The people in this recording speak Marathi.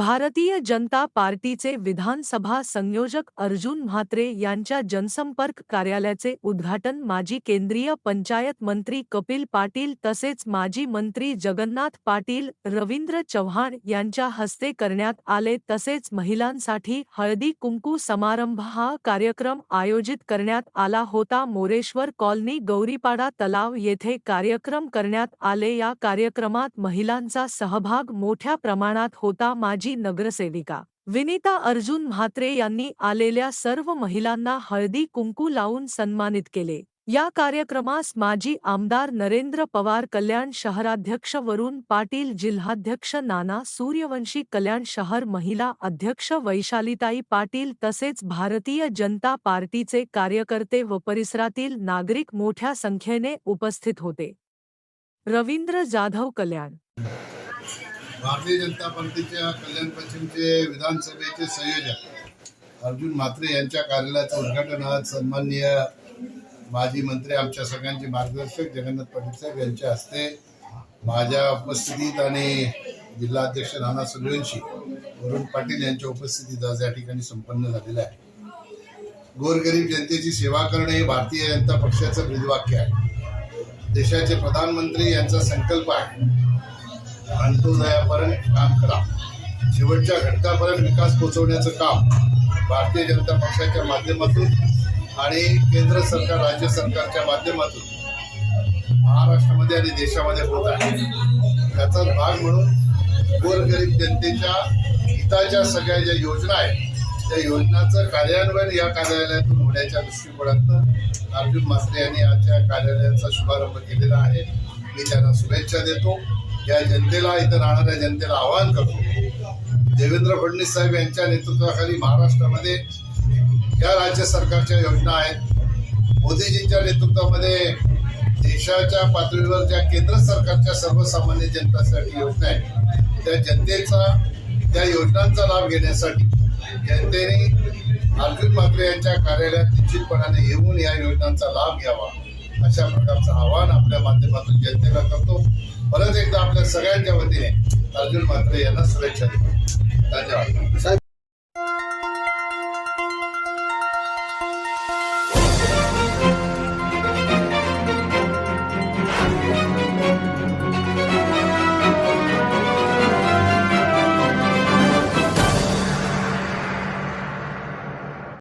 भारतीय जनता पार्टीचे विधानसभा संयोजक अर्जुन म्हात्रे यांच्या जनसंपर्क कार्यालयाचे उद्घाटन माजी केंद्रीय पंचायत मंत्री कपिल पाटील तसेच माजी मंत्री जगन्नाथ पाटील रवींद्र चव्हाण यांच्या हस्ते करण्यात आले. तसेच महिलांसाठी हळदी कुंकू समारंभ हा कार्यक्रम आयोजित करण्यात आला होता. मोरेश्वर कॉलनी गौरीपाडा तलाव येथे कार्यक्रम करण्यात आले. या कार्यक्रमात महिलांचा सहभाग मोठ्या प्रमाणात होता. माजी नगरसेविका. विनीता अर्जुन म्हात्रे यांनी आलेल्या सर्व महिलांना हळदी कुंकू लावून सन्मानित केले. या कार्यक्रमास माजी आमदार नरेंद्र पवार कल्याण शहराध्यक्ष वरुण पाटील जिल्हाध्यक्ष नाना सूर्यवंशी कल्याण शहर महिला अध्यक्ष वैशालीताई पाटील तसेच भारतीय जनता पार्टीचे कार्यकर्ते व परिसरातील नागरिक मोठ्या संख्येने उपस्थित होते. रवींद्र जाधव कल्याण भारतीय जनता पार्टीच्या कल्याण पश्चिमचे विधानसभेचे संयोजक अर्जुन म्हात्रे यांच्या कार्यालयाचं उद्घाटन आज सन्माननीय माजी मंत्री आमच्या सगळ्यांचे मार्गदर्शक जगन्नाथ पाटील साहेब यांच्या हस्ते माझ्या उपस्थितीत आणि जिल्हाध्यक्ष नाना सूर्यवंशी वरुण पाटील यांच्या उपस्थितीत आज या ठिकाणी संपन्न झालेलं आहे. गोरगरीब जनतेची सेवा करणे हे भारतीय जनता पक्षाचं ब्रीदवाक्य आहे. देशाचे प्रधानमंत्री यांचा संकल्प आहे. अंतोदयापर्यंत काम करा. शेवटच्या घटकापर्यंत विकास पोहोचवण्याचं काम भारतीय जनता पक्षाच्या माध्यमातून आणि केंद्र सरकार राज्य सरकारच्या माध्यमातून महाराष्ट्रामध्ये आणि देशामध्ये होत आहे. त्याचाच भाग म्हणून गोरगरीब जनतेच्या हिताच्या सगळ्या ज्या योजना आहेत त्या योजनांचं कार्यान्वयन या कार्यालयातून होण्याच्या दृष्टिकोनातनं अर्जुन म्हात्रे यांनी आजच्या कार्यालयाचा शुभारंभ केलेला आहे. मी त्यांना शुभेच्छा देतो. या जनतेला इथं राहणाऱ्या जनतेला आवाहन करतो. देवेंद्र फडणवीस साहेब यांच्या नेतृत्वाखाली महाराष्ट्रामध्ये या राज्य सरकारच्या योजना आहेत. मोदीजींच्या नेतृत्वामध्ये देशाच्या पातळीवर ज्या केंद्र सरकारच्या सर्वसामान्य जनतासाठी योजना आहेत त्या जनतेचा त्या योजनांचा लाभ घेण्यासाठी जनतेने अर्जुन म्हात्रे यांच्या कार्यालयात निश्चितपणाने येऊन या योजनांचा लाभ घ्यावा अशा प्रकारचं आवाहन आपल्या माध्यमातून जनतेला करतो. परत एक सगळ्यांच्या वतीने अर्जुन म्हात्रे यांना शुभेच्छा देतो. धन्यवाद.